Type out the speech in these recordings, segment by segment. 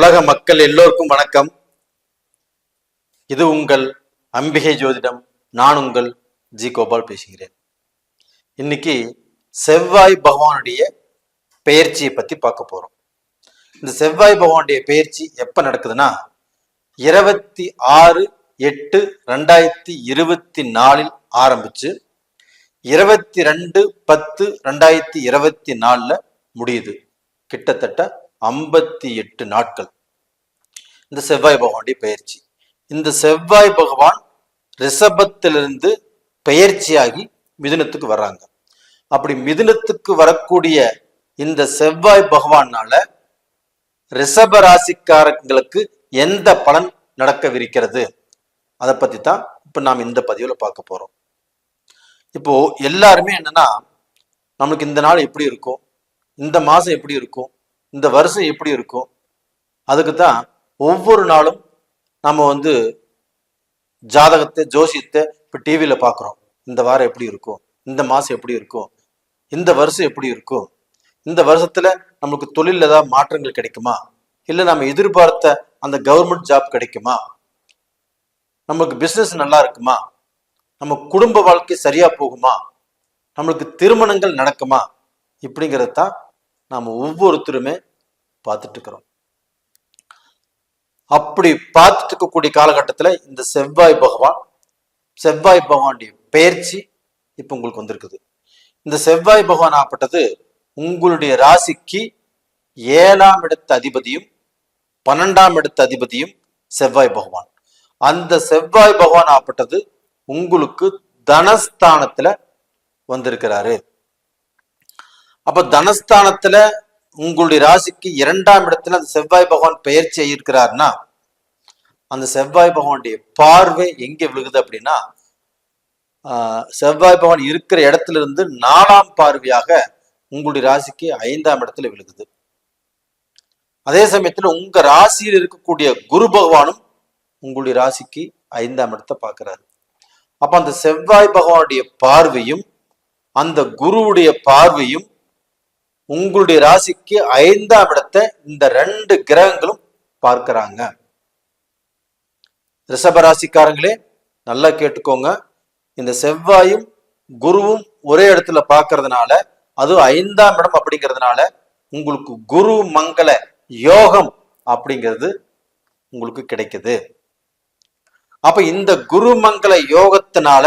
உலக மக்கள் எல்லோருக்கும் வணக்கம். இது உங்கள் அம்பிகை ஜோதிடம் நான் உங்கள் ஜி கோபால் பேசுகிறேன். இன்னைக்கு செவ்வாய் பகவானுடைய பெயர்ச்சியை பத்தி பார்க்க போறோம். இந்த செவ்வாய் பகவானுடைய பெயர்ச்சி எப்ப நடக்குதுன்னா இருபத்தி ஆறு எட்டு ரெண்டாயிரத்தி இருபத்தி நாலில் ஆரம்பிச்சு இருபத்தி ரெண்டு பத்து ரெண்டாயிரத்தி இருபத்தி நாலில் முடியுது. கிட்டத்தட்ட ஐம்பத்தி எட்டு நாட்கள். இந்த செவ்வாய் பகவானுடைய பயிற்சி இந்த செவ்வாய் பகவான் ரிஷபத்திலிருந்து பெயர்ச்சியாகி மிதுனத்துக்கு வர்றாங்க. அப்படி மிதுனத்துக்கு வரக்கூடிய இந்த செவ்வாய் பகவானால ரிஷப ராசிக்காரங்களுக்கு எந்த பலன் நடக்கவிருக்கிறது? அதை பத்தி தான் இப்ப நாம் இந்த பதிவுல பார்க்க போறோம். இப்போ எல்லாருமே என்னன்னா நமக்கு இந்த நாள் எப்படி இருக்கும்? இந்த மாசம் எப்படி இருக்கும்? இந்த வருஷம் எப்படி இருக்கும்? அதுக்கு தான் ஒவ்வொரு நாளும் நம்ம வந்து ஜாதகத்தை ஜோசியத்தை இப்போ டிவியில் பார்க்குறோம் இந்த வாரம் எப்படி இருக்கும்? இந்த மாதம் எப்படி இருக்கும்? இந்த வருஷம் எப்படி இருக்கும்? இந்த வருஷத்துல நம்மளுக்கு தொழிலில் ஏதாவது மாற்றங்கள் கிடைக்குமா? இல்லை நம்ம எதிர்பார்த்த அந்த கவர்மெண்ட் ஜாப் கிடைக்குமா? நமக்கு பிஸ்னஸ் நல்லா இருக்குமா? நம்ம குடும்ப வாழ்க்கை சரியா போகுமா? நம்மளுக்கு திருமணங்கள் நடக்குமா? இப்படிங்கிறது தான் நாம ஒவ்வொருத்தருமே பார்த்துட்டு இருக்கிறோம் அப்படி பார்த்துட்டு இருக்கக்கூடிய காலகட்டத்தில் இந்த செவ்வாய் பகவான் செவ்வாய் பகவானுடைய பெயர்ச்சி இப்போ உங்களுக்கு வந்திருக்குது. இந்த செவ்வாய் பகவான் ஆப்பட்டது உங்களுடைய ராசிக்கு ஏழாம் இடத்து அதிபதியும் பன்னெண்டாம் இடத்து அதிபதியும் செவ்வாய் பகவான். அந்த செவ்வாய் பகவான் ஆப்பட்டது உங்களுக்கு தனஸ்தானத்துல வந்திருக்கிறாரு. அப்ப தனஸ்தானத்துல உங்களுடைய ராசிக்கு இரண்டாம் இடத்துல அந்த செவ்வாய் பகவான் பெயர்ச்சி இருக்கிறார்னா அந்த செவ்வாய் பகவானுடைய பார்வை எங்க விழுகுது அப்படின்னா ஆஹ், செவ்வாய் பகவான் இருக்கிற இடத்துல இருந்து நாலாம் பார்வையாக உங்களுடைய ராசிக்கு ஐந்தாம் இடத்துல விழுகுது. அதே சமயத்துல உங்க ராசியில் இருக்கக்கூடிய குரு பகவானும் உங்களுடைய ராசிக்கு ஐந்தாம் இடத்தை பார்க்கிறாரு. அப்ப அந்த செவ்வாய் பகவானுடைய பார்வையும் அந்த குருவுடைய பார்வையும் உங்களுடைய ராசிக்கு ஐந்தாம் இடத்தை இந்த ரெண்டு கிரகங்களும் பார்க்கிறாங்க. ரிஷப ராசிக்காரங்களே நல்லா கேட்டுக்கோங்க. இந்த செவ்வாயும் குருவும் ஒரே இடத்துல பார்க்கறதுனால அதுவும் ஐந்தாம் இடம் அப்படிங்கிறதுனால உங்களுக்கு குரு மங்கள யோகம் அப்படிங்கிறது உங்களுக்கு கிடைக்குது. அப்ப இந்த குரு மங்கள யோகத்தினால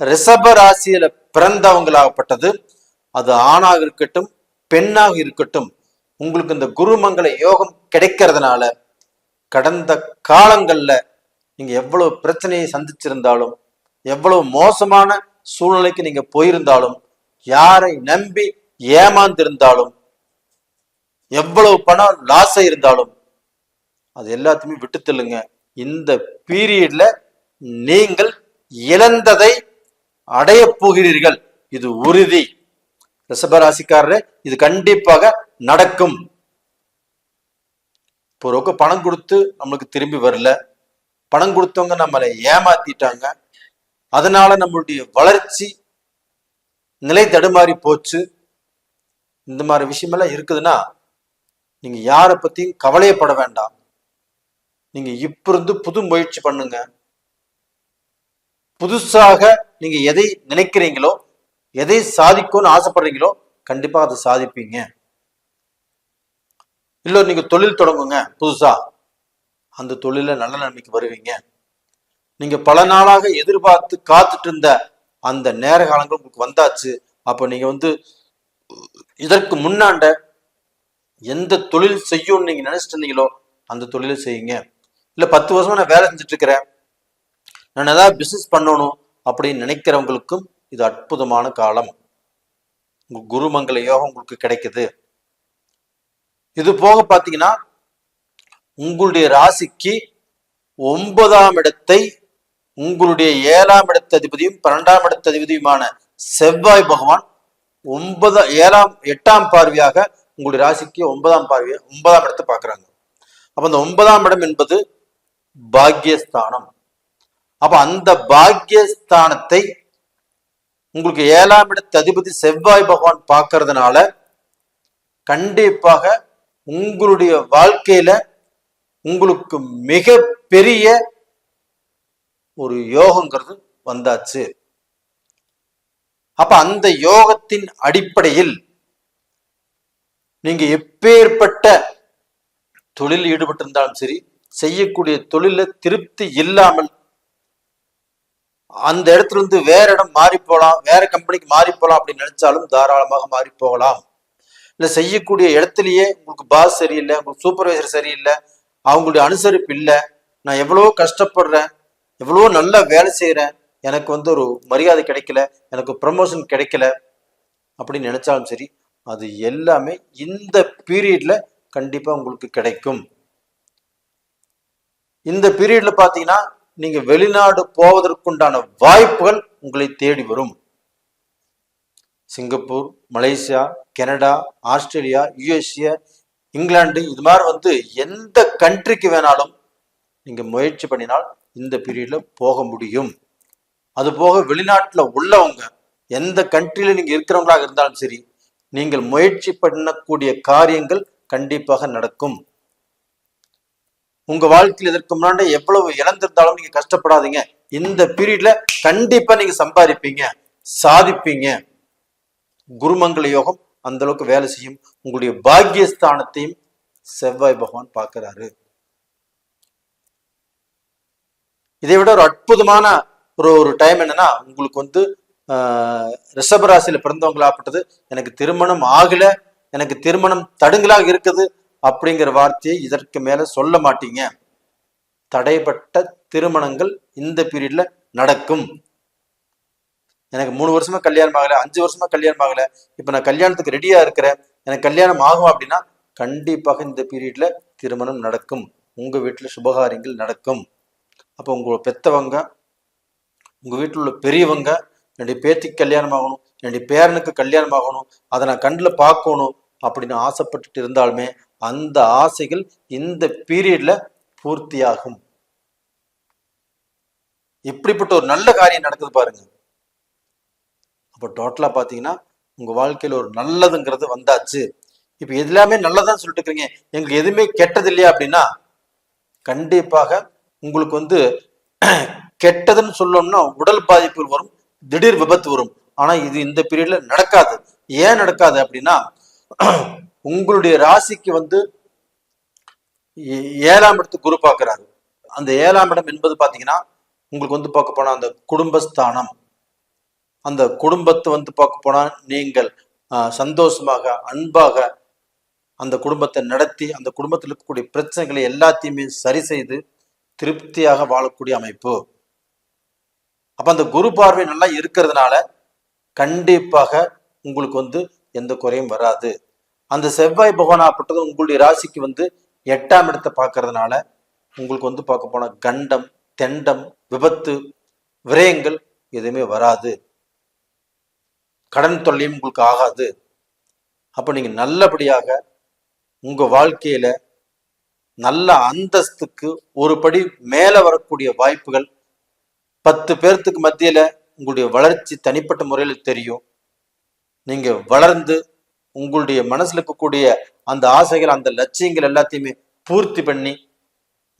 ரிஷப ராசியில பிறந்தவங்களாகப்பட்டது. அது ஆணாக இருக்கட்டும் பெண்ணாக இருக்கட்டும் உங்களுக்கு இந்த குருமங்கள யோகம் கிடைக்கிறதுனால கடந்த காலங்களில் நீங்கள் எவ்வளவு பிரச்சனையை சந்திச்சிருந்தாலும் எவ்வளவு மோசமான சூழ்நிலைக்கு நீங்கள் போயிருந்தாலும் யாரை நம்பி ஏமாந்திருந்தாலும் எவ்வளவு பணம் லாஸ் இருந்தாலும் அது எல்லாத்தையுமே விட்டு தள்ளுங்க. இந்த பீரியட்ல நீங்கள் இழந்ததை அடைய போகிறீர்கள். இது உறுதி. ரிஷபராசிக்காரரே இது கண்டிப்பாக நடக்கும். இப்போ ரொக்க பணம் கொடுத்து நம்மளுக்கு திரும்பி வரல. பணம் கொடுத்தவங்க நம்மளை ஏமாத்திட்டாங்க. அதனால நம்மளுடைய வளர்ச்சி நிலை தடுமாறி போச்சு. இந்த மாதிரி விஷயமெல்லாம் இருக்குதுன்னா நீங்க யாரை பத்தியும் கவலையப்பட வேண்டாம். நீங்க இப்ப இருந்து புது முயற்சி பண்ணுங்க. புதுசாக நீங்க எதை நினைக்கிறீங்களோ எதை சாதிக்கும்னு ஆசைப்படுறீங்களோ கண்டிப்பா அதை சாதிப்பீங்க. இல்லை நீங்க தொழில் தொடங்குங்க புதுசா. அந்த தொழில நல்ல நன்மைக்கு வருவீங்க. நீங்க பல நாளாக எதிர்பார்த்து காத்துட்டு இருந்த அந்த நேர காலங்கள் உங்களுக்கு வந்தாச்சு. அப்ப நீங்க வந்து இதற்கு முன்னாண்ட எந்த தொழில் செய்யும்னு நீங்க நினைச்சிட்டு இருந்தீங்களோ அந்த தொழிலை செய்யுங்க. இல்ல பத்து வருஷமா நான் வேலை செஞ்சுட்டு இருக்கிறேன். நான் ஏதாவது பிசினஸ் பண்ணணும் அப்படின்னு நினைக்கிறவங்களுக்கும் இது அற்புதமான காலம். உங்க குருமங்கள யோகம் உங்களுக்கு கிடைக்குது. இது போக பாத்தீங்கன்னா உங்களுடைய ராசிக்கு ஒன்பதாம் இடத்தை உங்களுடைய ஏழாம் இடத்த அதிபதியும் பன்னெண்டாம் இடத்த அதிபதியுமான செவ்வாய் பகவான் ஒன்பது ஏழாம் எட்டாம் பார்வையாக உங்களுடைய ராசிக்கு ஒன்பதாம் பார்வையை ஒன்பதாம் இடத்தை பார்க்கறாங்க. அப்போ அந்த ஒன்பதாம் இடம் என்பது பாக்யஸ்தானம். அப்ப அந்த பாக்யஸ்தானத்தை உங்களுக்கு ஏழாம் இடத்து அதிபதி செவ்வாய் பகவான் பார்க்கறதுனால கண்டிப்பாக உங்களுடைய வாழ்க்கையில உங்களுக்கு மிக பெரிய ஒரு யோகங்கிறது வந்தாச்சு. அப்ப அந்த யோகத்தின் அடிப்படையில் நீங்க எப்பேற்பட்ட தொழில் ஈடுபட்டிருந்தாலும் சரி செய்யக்கூடிய தொழில திருப்தி இல்லாமல் அந்த இடத்துல இருந்து வேற இடம் மாறி போகலாம் வேற கம்பெனிக்கு மாறி போகலாம் அப்படின்னு நினைச்சாலும் தாராளமாக மாறி போகலாம். இல்ல செய்யக்கூடிய இடத்துலயே உங்களுக்கு பாஸ் சரியில்லை உங்களுக்கு சூப்பர்வைசர் சரியில்லை அவங்களுடைய அனுசரிப்பு இல்லை நான் எவ்வளோ கஷ்டப்படுறேன் எவ்வளோ நல்லா வேலை செய்யறேன் எனக்கு வந்து ஒரு மரியாதை கிடைக்கல எனக்கு ப்ரமோஷன் கிடைக்கல அப்படின்னு நினைச்சாலும் சரி அது எல்லாமே இந்த பீரியட்ல கண்டிப்பா உங்களுக்கு கிடைக்கும். இந்த பீரியட்ல பாத்தீங்கன்னா நீங்க வெளிநாடு போவதற்குண்டான வாய்ப்புகள் உங்களை தேடி வரும். Singapore Malaysia Canada Australia USA England இது மாதிரி வந்து எந்த கண்ட்ரிக்கு வேணாலும் நீங்க முயற்சி பண்ணினால் இந்த பீரியட்ல போக முடியும். அது போக உள்ளவங்க எந்த கண்ட்ரியில நீங்க இருக்கிறவங்களாக இருந்தாலும் சரி நீங்கள் முயற்சி பண்ணக்கூடிய காரியங்கள் கண்டிப்பாக நடக்கும். உங்க வாழ்க்கையில் இதற்கு முன்னாடி எவ்வளவு இழந்திருந்தாலும் நீங்க கஷ்டப்படாதீங்க. இந்த பீரியட்ல கண்டிப்பா நீங்க சம்பாதிப்பீங்க. சாதிப்பீங்க. குருமங்கள யோகம் அந்த அளவுக்கு வேலை செய்யும். உங்களுடைய பாக்கியஸ்தானத்தையும் செவ்வாய் பகவான் பார்க்கிறாரு. இதை விட ஒரு அற்புதமான ஒரு ஒரு டைம் என்னன்னா உங்களுக்கு வந்து ஆஹ், ரிஷபராசியில பிறந்தவங்களாப்பட்டது எனக்கு திருமணம் ஆகல. எனக்கு திருமணம் தடுங்கலாக இருக்குது. அப்படிங்கிற வார்த்தையை இதற்கு மேல சொல்ல மாட்டீங்க. தடைப்பட்ட திருமணங்கள் இந்த பீரியட்ல நடக்கும். எனக்கு மூணு வருஷமா கல்யாணம் ஆகல அஞ்சு வருஷமா கல்யாணம் ஆகல. இப்ப நான் கல்யாணத்துக்கு ரெடியா இருக்கிறேன். எனக்கு கல்யாணம் ஆகும் அப்படின்னா கண்டிப்பாக இந்த பீரியட்ல திருமணம் நடக்கும். உங்க வீட்டுல சுபகாரியங்கள் நடக்கும். அப்போ உங்கள் பெத்தவங்க உங்கள் வீட்டில் உள்ள பெரியவங்க என்னுடைய பேத்திக்கு கல்யாணம் ஆகணும் என்னுடைய பேரனுக்கு கல்யாணம் ஆகணும் அதை நான் கண்ணில் பார்க்கணும் அப்படின்னு ஆசைப்பட்டுட்டு இருந்தாலுமே அந்த ஆசைகள் இந்த பீரியட்ல பூர்த்தியாகும். இப்படிப்பட்ட ஒரு நல்ல காரியம் நடக்குது பாருங்க. அப்போ டோட்டலா பார்த்தீங்கன்னா உங்க வாழ்க்கையில ஒரு நல்லதுங்கிறது வந்தாச்சு. இப்போ எல்லாமே நல்லதான் சொல்லிட்டு இருக்கிறீங்க. எங்களுக்கு எதுவுமே கெட்டது இல்லையா அப்படின்னா கண்டிப்பாக உங்களுக்கு வந்து கெட்டதுன்னு சொல்லணும்னா உடல் பாதிப்புகள் வரும் திடீர் விபத்து வரும். ஆனா இது இந்த பீரியட்ல நடக்காது. ஏன் நடக்காது அப்படின்னா உங்களுடைய ராசிக்கு வந்து ஏ- ஏழாம் இடத்துக்கு குரு பார்க்கிறாரு. அந்த ஏழாம் இடம் என்பது பார்த்தீங்கன்னா உங்களுக்கு வந்து பார்க்க போனா அந்த குடும்பஸ்தானம். அந்த குடும்பத்தை வந்து பார்க்க போனா நீங்கள் சந்தோஷமாக அன்பாக அந்த குடும்பத்தை நடத்தி அந்த குடும்பத்தில் இருக்கக்கூடிய பிரச்சனைகளை எல்லாத்தையுமே சரி செய்து திருப்தியாக வாழக்கூடிய அமைப்பு. அப்ப அந்த குரு பார்வை நல்லா இருக்கிறதுனால கண்டிப்பாக உங்களுக்கு வந்து எந்த குறையும் வராது. அந்த செவ்வாய் பகவான் அப்பட்டதும் உங்களுடைய ராசிக்கு வந்து எட்டாம் இடத்தை பார்க்கறதுனால உங்களுக்கு வந்து பார்க்க போனால் கண்டம் தெண்டம் விபத்து விரயங்கள் எதுவுமே வராது. கடன் தொல்லையும் உங்களுக்கு ஆகாது. அப்போ நீங்கள் நல்லபடியாக உங்கள் வாழ்க்கையில் நல்ல அந்தஸ்துக்கு ஒரு படி மேலே வரக்கூடிய வாய்ப்புகள் பத்து பேர்த்துக்கு மத்தியில் உங்களுடைய வளர்ச்சி தனிப்பட்ட முறையில் தெரியும். நீங்கள் வளர்ந்து உங்களுடைய மனசுல இருக்கக்கூடிய அந்த ஆசைகள் அந்த லட்சியங்கள் எல்லாத்தையுமே பூர்த்தி பண்ணி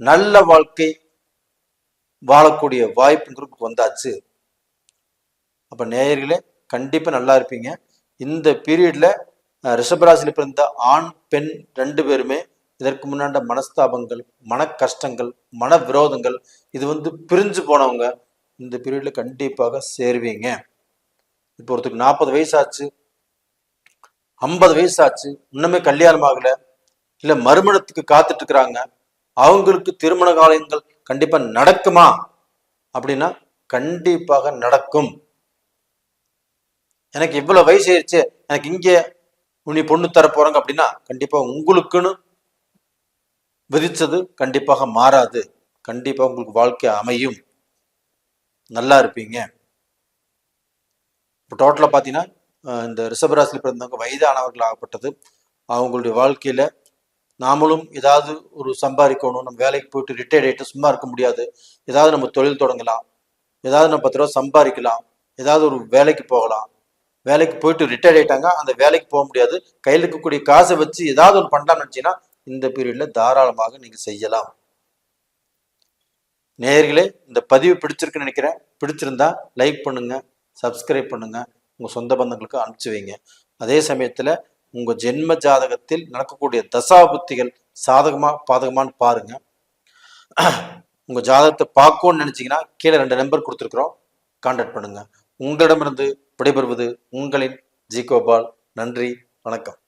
நல்ல வாழ்க்கை வாழக்கூடிய வாய்ப்புங்கிறது வந்தாச்சு. அப்ப நேயர்களே கண்டிப்பா நல்லா இருப்பீங்க. இந்த பீரியட்ல ரிஷபராசியில் பிறந்த ஆண் பெண் ரெண்டு பேருமே இதற்கு முன்னாண்ட மனஸ்தாபங்கள் மன கஷ்டங்கள் மன விரோதங்கள் இது வந்து பிரிஞ்சு போனவங்க இந்த பீரியட்ல கண்டிப்பாக சேருவீங்க. இப்போ ஒருத்தருக்கு நாற்பது வயசாச்சு ஐம்பது வயசு ஆச்சு இன்னுமே கல்யாணம் ஆகல இல்ல மறுமணத்துக்கு காத்துட்டு இருக்கிறாங்க அவங்களுக்கு திருமண காலங்கள் கண்டிப்பா நடக்குமா? அப்படின்னா கண்டிப்பாக நடக்கும். எனக்கு இவ்வளவு வயசு ஆயிடுச்சு எனக்கு இங்கே உனி பொண்ணு தர போறாங்க அப்படின்னா கண்டிப்பா உங்களுக்குன்னு விதிச்சது கண்டிப்பாக மாறாது. கண்டிப்பா உங்களுக்கு வாழ்க்கை அமையும். நல்லா இருப்பீங்க. இப்போ டோட்டலாக பார்த்தீங்கன்னா இந்த ரிஷபராசியில் பிறந்தவங்க வயதானவர்கள் ஆகப்பட்டது அவங்களுடைய வாழ்க்கையில் நாமளும் ஏதாவது ஒரு சம்பாதிக்கணும் நம்ம வேலைக்கு போயிட்டு ரிட்டையர்ட் ஆகிட்டு சும்மா இருக்க முடியாது. ஏதாவது நம்ம தொழில் தொடங்கலாம். ஏதாவது நம்ம பத்து ரூபா சம்பாதிக்கலாம். ஏதாவது ஒரு வேலைக்கு போகலாம். வேலைக்கு போயிட்டு ரிட்டையர்ட் ஆயிட்டாங்க. அந்த வேலைக்கு போக முடியாது. கையில் இருக்கக்கூடிய காசை வச்சு ஏதாவது ஒன்று பண்ணலாம்னு நினச்சிங்கன்னா இந்த பீரியடில் தாராளமாக நீங்கள் செய்யலாம். நேயர்களே இந்த பதிவு பிடிச்சிருக்குன்னு நினைக்கிறேன். பிடிச்சிருந்தா லைக் பண்ணுங்கள் சப்ஸ்கிரைப் பண்ணுங்கள் உங்கள் சொந்த பந்தங்களுக்கு அனுப்பிச்சு வைங்க. அதே சமயத்தில் உங்கள் ஜென்ம ஜாதகத்தில் நடக்கக்கூடிய தசாபுத்திகள் சாதகமாக பாதகமான்னு பாருங்க. உங்கள் ஜாதகத்தை பார்க்கணும்னு நினச்சிங்கன்னா கீழே ரெண்டு நம்பர் கொடுத்துருக்குறோம். கான்டாக்ட் பண்ணுங்கள் உங்களிடமிருந்து விடைபெறுவது உங்களின் ஜி கோபால். நன்றி. வணக்கம்.